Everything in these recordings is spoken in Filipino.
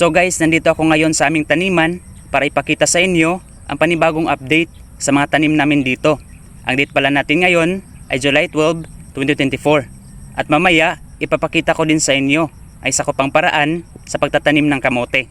So guys, nandito ako ngayon sa aming taniman para ipakita sa inyo ang panibagong update sa mga tanim namin dito. Ang date pala natin ngayon ay July 12, 2024. At mamaya, ipapakita ko din sa inyo ay sa pang paraan sa pagtatanim ng kamote.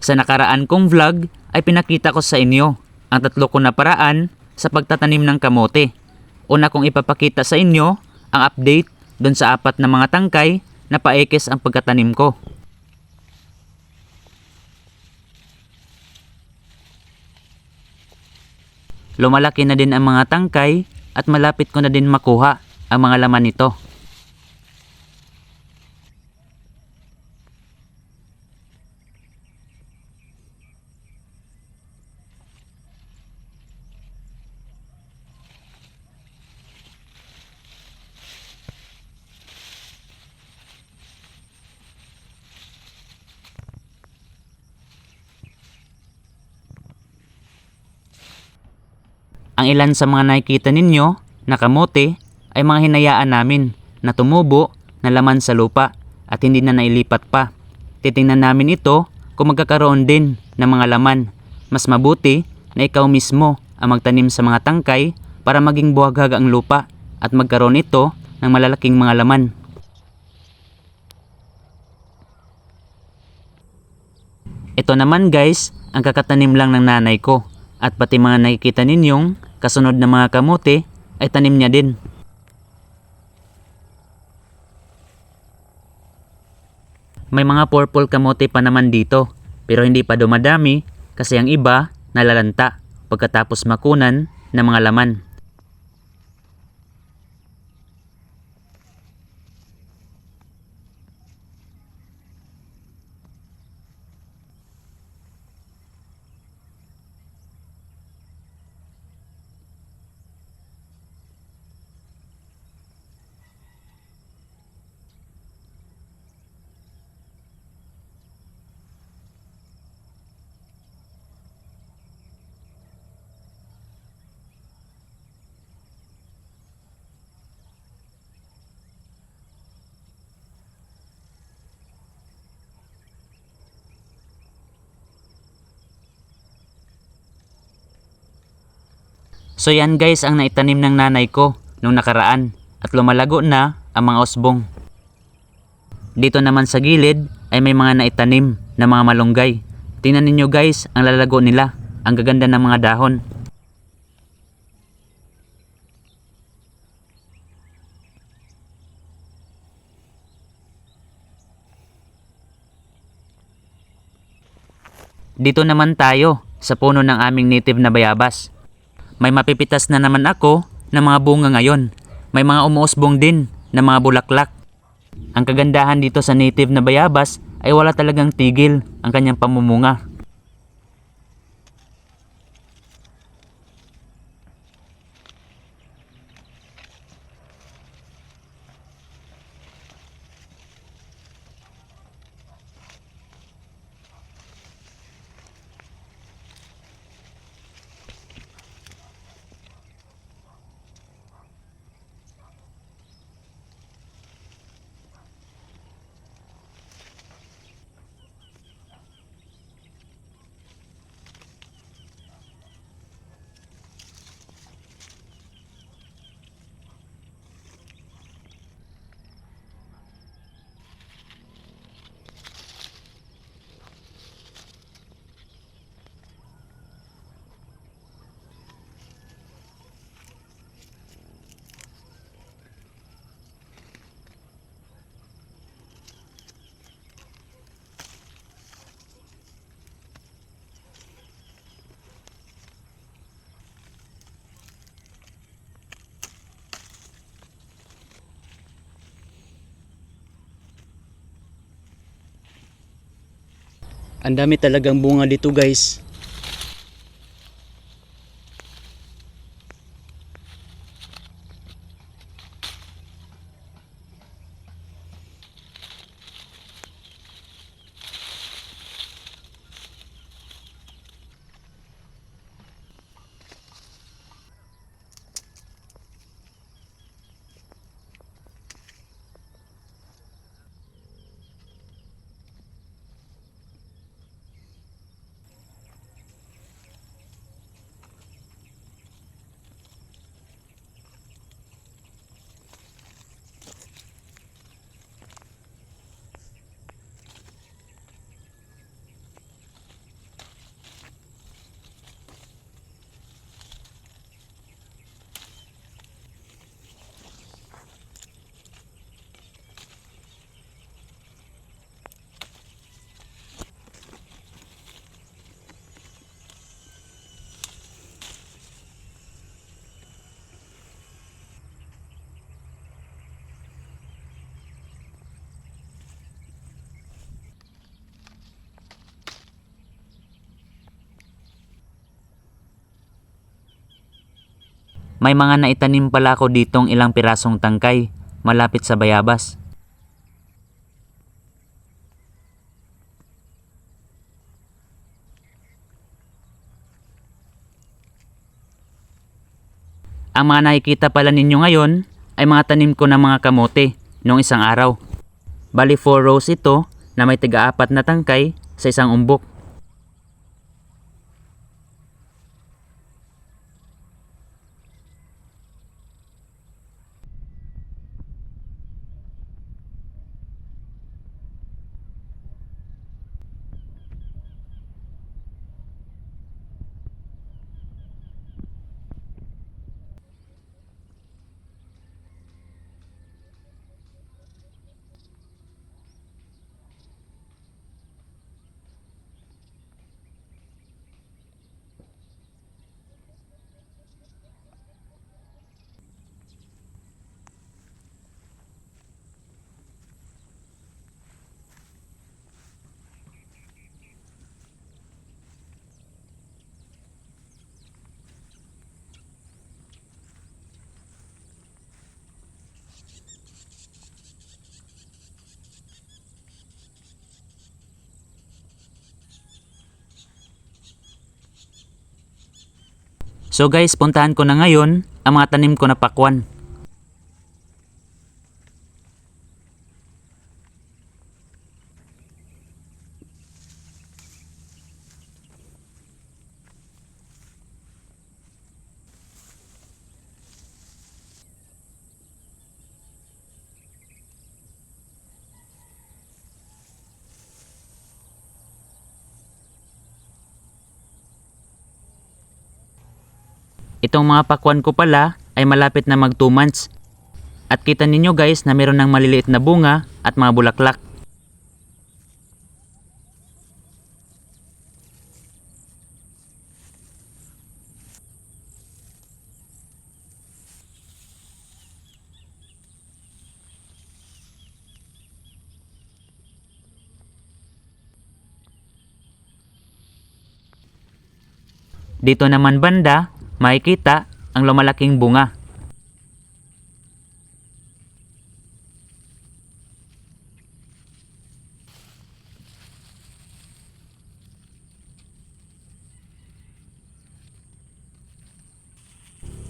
Sa nakaraan kong vlog ay pinakita ko sa inyo ang tatlo ko na paraan sa pagtatanim ng kamote. Una kong ipapakita sa inyo ang update doon sa apat na mga tangkay na paekes ang pagkatanim ko. Lumalaki na din ang mga tangkay at malapit ko na din makuha ang mga laman nito. Ang ilan sa mga nakikita ninyo na kamote ay mga hinayaan namin na tumubo na laman sa lupa at hindi na nailipat pa. Titingnan namin ito kung magkakaroon din ng mga laman. Mas mabuti na ikaw mismo ang magtanim sa mga tangkay para maging buhaghag ang lupa at magkaroon ito ng malalaking mga laman. Ito naman guys, ang kakatanim lang ng nanay ko at pati mga nakikita ninyong kasunod na mga kamote ay tanim niya din. May mga purple kamote pa naman dito pero hindi pa dumadami kasi ang iba nalalanta pagkatapos makunan ng mga laman. So yan guys ang naitanim ng nanay ko nung nakaraan at lumalago na ang mga osbong. Dito naman sa gilid ay may mga naitanim na mga malunggay. Tingnan ninyo guys ang lalago nila. Ang gaganda ng mga dahon. Dito naman tayo sa puno ng aming native na bayabas. May mapipitas na naman ako ng mga bunga ngayon. May mga umuusbong din na mga bulaklak. Ang kagandahan dito sa native na bayabas ay wala talagang tigil ang kanyang pamumunga. Ang dami talagang bunga dito guys. May mga naitanim pala ako ditong ilang pirasong tangkay malapit sa bayabas. Ang mga nakikita pala ninyo ngayon ay mga tanim ko ng mga kamote noong isang araw. Bali 4 rows ito na may tiga-apat na tangkay sa isang umbok. So guys, puntahan ko na ngayon ang mga tanim ko na pakwan. Itong mga pakwan ko pala ay malapit na mag 2 months. At kita ninyo guys na meron ng maliliit na bunga at mga bulaklak. Dito naman banda, makikita ang lumalaking bunga.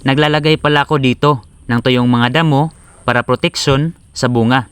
Naglalagay pala ako dito ng tuyong mga damo para proteksyon sa bunga.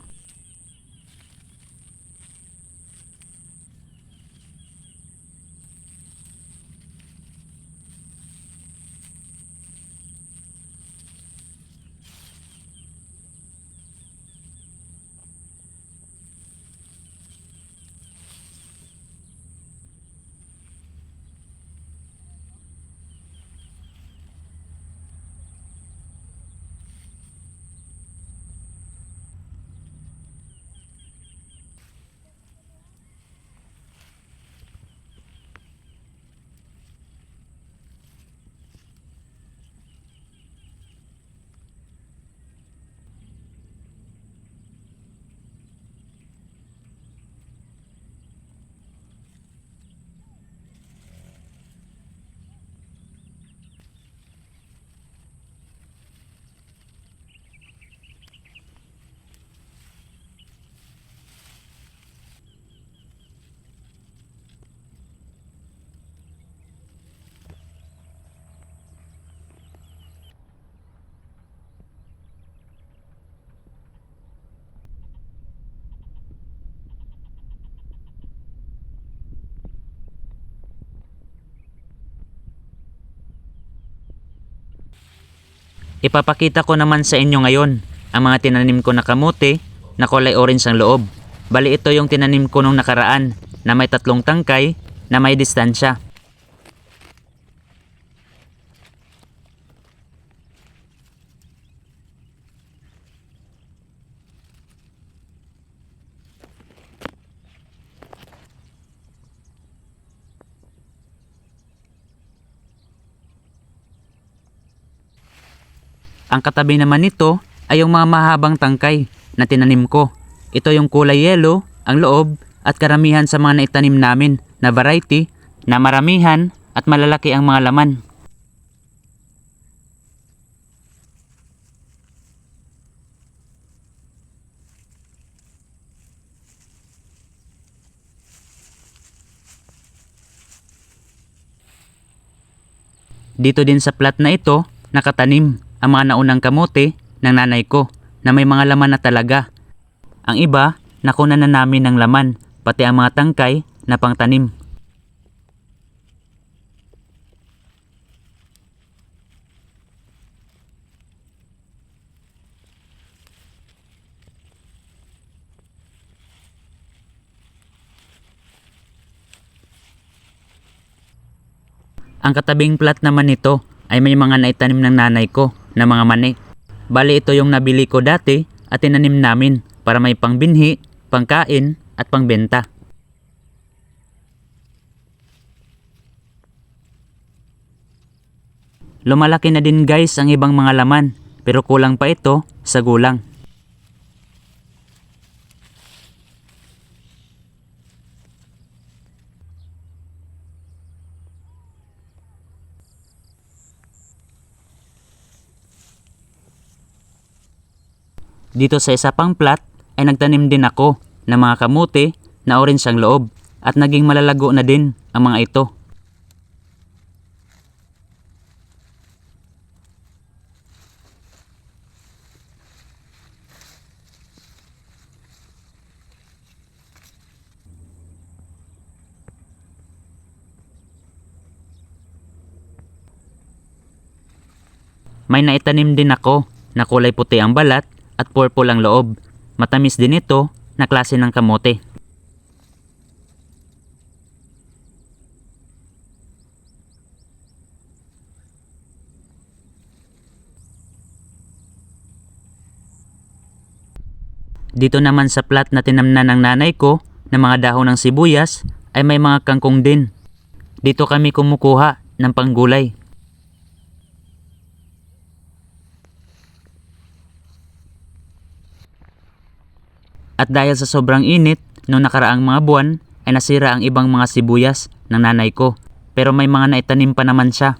Ipapakita ko naman sa inyo ngayon ang mga tinanim ko na kamote na kulay orange ang loob. Bali ito yung tinanim ko nung nakaraan na may tatlong tangkay na may distansya. Ang katabi naman nito ay yung mga mahabang tangkay na tinanim ko. Ito yung kulay yellow, ang loob, at karamihan sa mga naitanim namin na variety na maramihan at malalaki ang mga laman. Dito din sa plat na ito, nakatanim ang mga naunang kamote ng nanay ko na may mga laman na talaga. Ang iba, nakuna na namin ng laman, pati ang mga tangkay na pangtanim. Ang katabing plat naman nito ay may mga naitanim ng nanay ko na mga mani. Bali ito yung nabili ko dati at tinanim namin para may pangbinhi, pangkain at pangbenta. Lumalaki na din guys ang ibang mga laman pero kulang pa ito sa gulang. Dito sa isa pang plat ay nagtanim din ako ng mga kamote na orange ang loob at naging malalago na din ang mga ito. May naitanim din ako na kulay puti ang balat at purple ang loob. Matamis din ito na klase ng kamote. Dito naman sa plat na tinamnan ng nanay ko na mga dahon ng sibuyas ay may mga kangkong din. Dito kami kumukuha ng panggulay. At dahil sa sobrang init, noong nakaraang mga buwan ay nasira ang ibang mga sibuyas ng nanay ko. Pero may mga naitanim pa naman siya.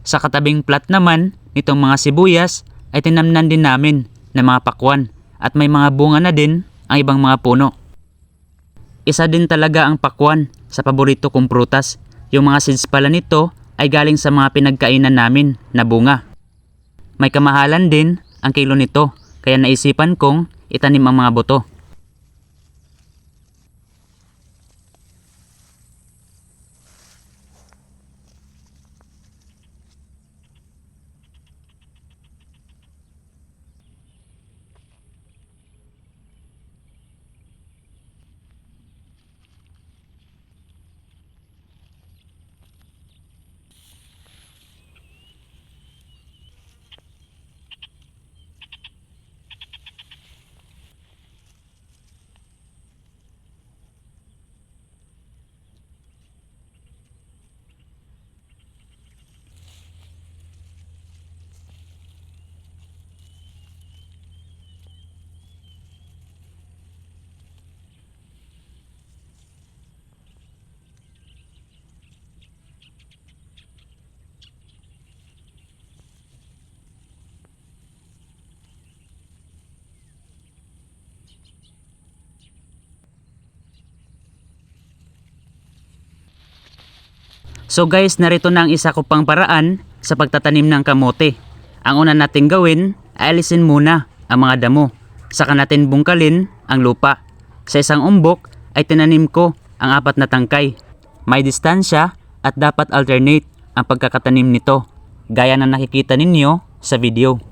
Sa katabing plat naman, nitong mga sibuyas ay tinamnan din namin ng mga pakwan at may mga bunga na din ang ibang mga puno. Isa din talaga ang pakwan sa paborito kong prutas. Yung mga seeds pala nito ay galing sa mga pinagkainan namin na bunga. May kamahalan din ang kilo nito kaya naisipan kong itanim ang mga buto. So guys, narito na ang isa ko pang paraan sa pagtatanim ng kamote. Ang una nating gawin ay alisin muna ang mga damo. Saka natin bungkalin ang lupa. Sa isang umbok ay tinanim ko ang apat na tangkay. May distansya at dapat alternate ang pagkakatanim nito. Gaya na nakikita ninyo sa video.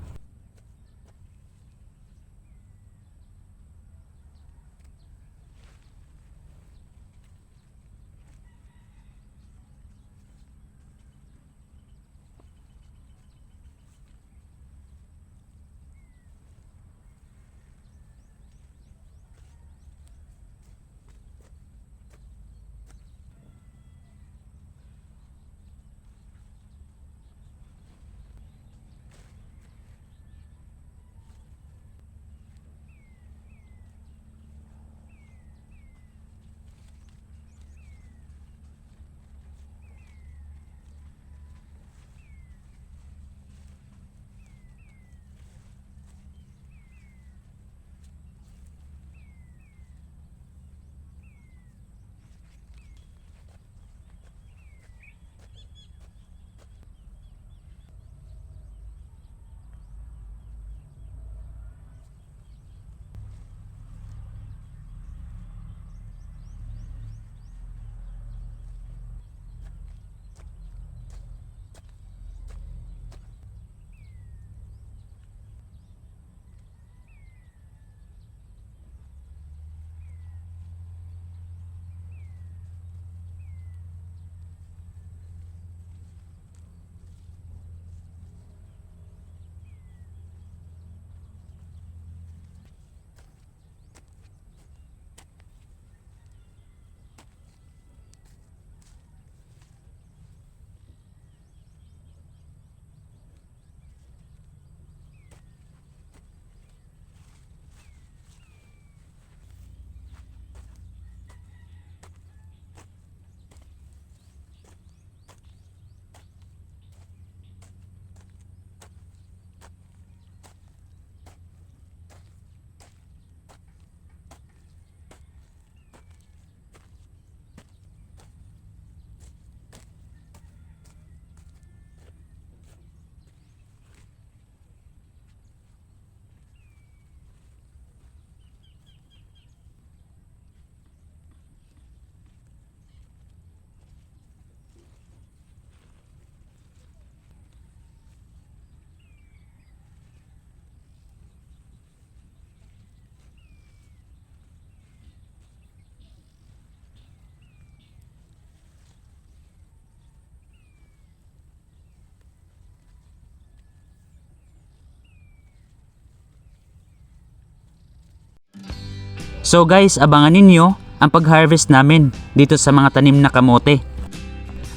So guys, abangan ninyo ang pag-harvest namin dito sa mga tanim na kamote.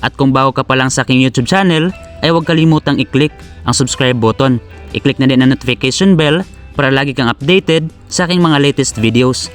At kung bago ka pa lang sa aking YouTube channel, ay huwag kalimutang i-click ang subscribe button. I-click na din ang notification bell para lagi kang updated sa aking mga latest videos.